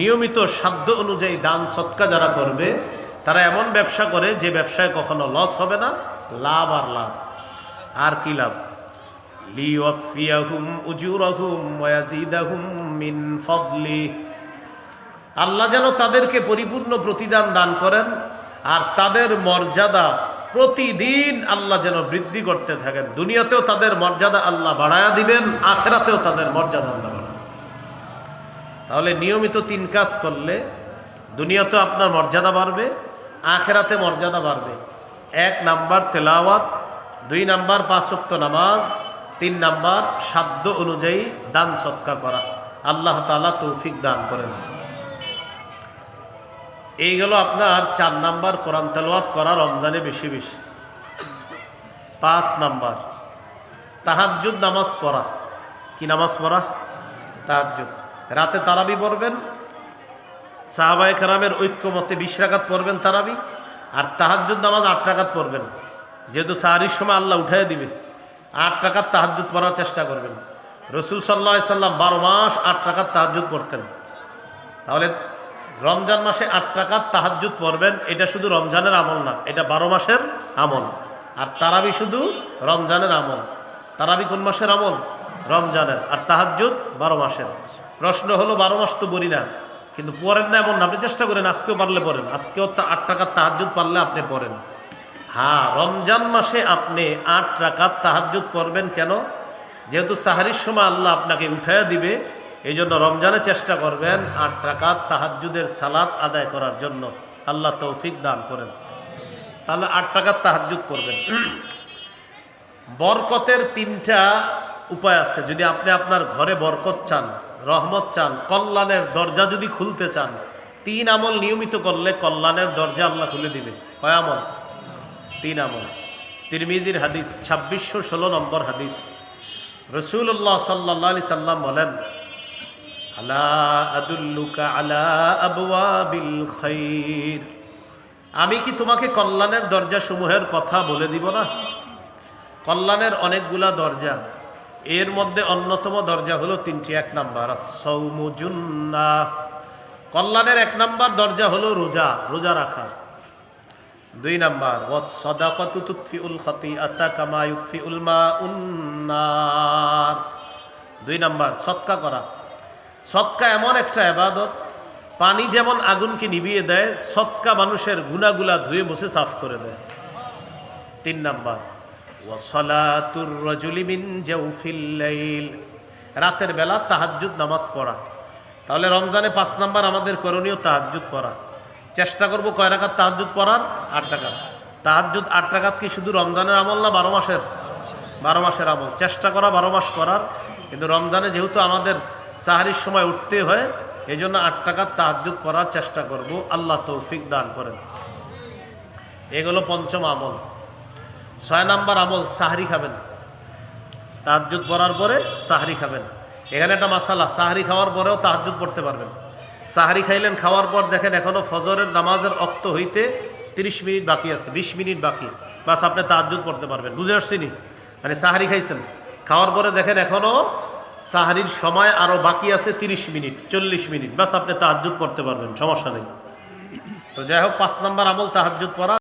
নিয়মিত সাধ্য অনুযায়ী দান, সৎকা যারা করবে, তারা এমন ব্যবসা করে যে ব্যবসায় কখনো লস হবে না, লাভ আর লাভ। আর কি লাভ? আল্লাহ যেন তাদেরকে পরিপূর্ণ প্রতিদান দান করেন, আর তাদের মর্যাদা প্রতিদিন আল্লাহ যেন বৃদ্ধি করতে থাকেন। দুনিয়াতেও তাদের মর্যাদা আল্লাহ বাড়ায়া দিবেন, আখেরাতেও তাদের মর্যাদা আল্লাহ তাহলে নিয়মিত তিন কাজ করলে দুনিয়াতে আপনার মর্যাদা বাড়বে, আখেরাতে মর্যাদা বাড়বে। এক নাম্বার তেলাওয়াত, দুই নাম্বার পাঁচক্ত নামাজ, তিন নাম্বার সাধ্য অনুযায়ী দান সৎকার করা। আল্লাহ তালা তৌফিক দান করেন। এই গেল আপনার চার নাম্বার কোরআন তেলাওয়াত করা রমজানে বেশি বেশি। পাঁচ নাম্বার, তাহাজ্জুদ নামাজ পড়া। কি নামাজ পড়া? তাহাজ্জুদ। রাতে তারাবি পড়বেন, সাহাবায় কারামের ঐক্যমতে বিশ রাকাত পড়বেন তারাবি, আর তাহাজ্জুদ নামাজ আট টাকাত পড়বেন। যেহেতু সাহারির সময় আল্লাহ উঠাই দিবে, আট টাকার তাহাজ্জুদ পড়ার চেষ্টা করবেন। রসুল সাল্লা সাল্লাম বারো মাস আট টাকার তাহাজ্জুদ পড়তেন। তাহলে রমজান মাসে আট টাকার তাহাজ্জুদ পড়বেন, এটা শুধু রমজানের আমল না, এটা বারো মাসের আমল। আর তারাবি শুধু রমজানের আমল। তারাবি কোন মাসের আমল? রমজানের। আর তাহাজ্জুদ বারো মাসের। প্রশ্ন হলো, বারো মাস তো বলি না, কিন্তু পড়েন না এমন আপনি চেষ্টা করেন, আজকেও পারলে পড়েন। আজকেও তা আট টাকার তাহাজ্জুদ পারলে আপনি পড়েন। হ্যাঁ রমজান মাসে আপনি আট টাকার তাহাজ্জুদ পড়বেন কেন? যেহেতু সাহারির সময় আল্লাহ আপনাকে উঠাইয়া দিবে এই জন্য রমজানে চেষ্টা করবেন আট টাকার তাহাজ্জুদের সালাত আদায় করার জন্য। আল্লাহ তৌফিক দান করেন। তাহলে আট টাকার তাহাজ্জুদ করবেন বরকতের তিনটা উপায় আছে। যদি আপনি আপনার ঘরে বরকত চান রহমত চান, কল্যাণের দরজা যদি খুলতে চান, তিন আমল নিয়মিত করলে কল্যাণের দরজা আল্লাহ খুলে দিবে। কয় আমল? তিন আমল। তিরমিজির হাদিস, ছাব্বিশশো ষোলো নম্বর হাদিস। রসুল্লাহ সাল্লাহ সাল্লাম বলেন আমি কি তোমাকে কল্যাণের দরজা সমূহের কথা বলে দিব না? কল্যাণের অনেকগুলা দরজা। এর মধ্যে অন্যতম দরজা হলো তিনটি, এক নাম্বার সৌমুজুন্না কল্যাণের এক নাম্বার দরজা হলো রোজা রোজা রাখা। দুই নাম্বার ওয়াসদাকাতুতফিউল খাতিআতা কামা ইউতফিউল মাউন্নার দুই নাম্বার, সৎকা করা। সৎকা এমন একটা এবাদত পানি যেমন আগুনকে নিভিয়ে দেয়, সৎকা মানুষের গুনাগুলা ধুয়ে মুছে সাফ করে দেয়। তিন নাম্বার রাতের বেলা তাহাজ্জুদ নামাজ পড়া। তাহলে রমজানে পাঁচ নাম্বার আমাদের করণীয় তাহাজ্জুদ পড়া। চেষ্টা করব কয় রাকাত তাহাজ্জুদ পড়ার? আট টাকা তাহাজ্জুদ আট টাকাত কি শুধু রমজানের আমল না বারো মাসের? বারো মাসের আমল। চেষ্টা করা বারো মাস করার। কিন্তু রমজানে যেহেতু আমাদের সাহারির সময় উঠতে হয় এই জন্য আট টাকার তাহাজ্জুদ পড়ার চেষ্টা করব। আল্লাহ তৌফিক দান করেন। এগুলো পঞ্চম আমল। ছয় নাম্বার আমল, সাহারি খাবেন। তাহাজ্জুদ পড়ার পরে সাহারি খাবেন। এখানে একটা মাসালা, সাহারি খাওয়ার পরেও তাহাজ্জুদ পড়তে পারবেন। সাহারি খাইলেন, খাওয়ার পর দেখেন এখনও ফজরের নামাজের অক্ত হইতে তিরিশ মিনিট বাকি আছে, বিশ মিনিট বাকি। বাস আপনি তাহাজ্জুদ পড়তে পারবেন। বুঝে আসছিনি মানে সাহারি খাইছেন। খাওয়ার পরে দেখেন এখনও সাহারির সময় আরও বাকি আছে তিরিশ মিনিট, চল্লিশ মিনিট। বাস আপনি তাহাজ্জুদ পড়তে পারবেন, সমস্যা নেই। তো যাই হোক, পাঁচ নাম্বার আমল, তাহাজ্জুদ পড়া।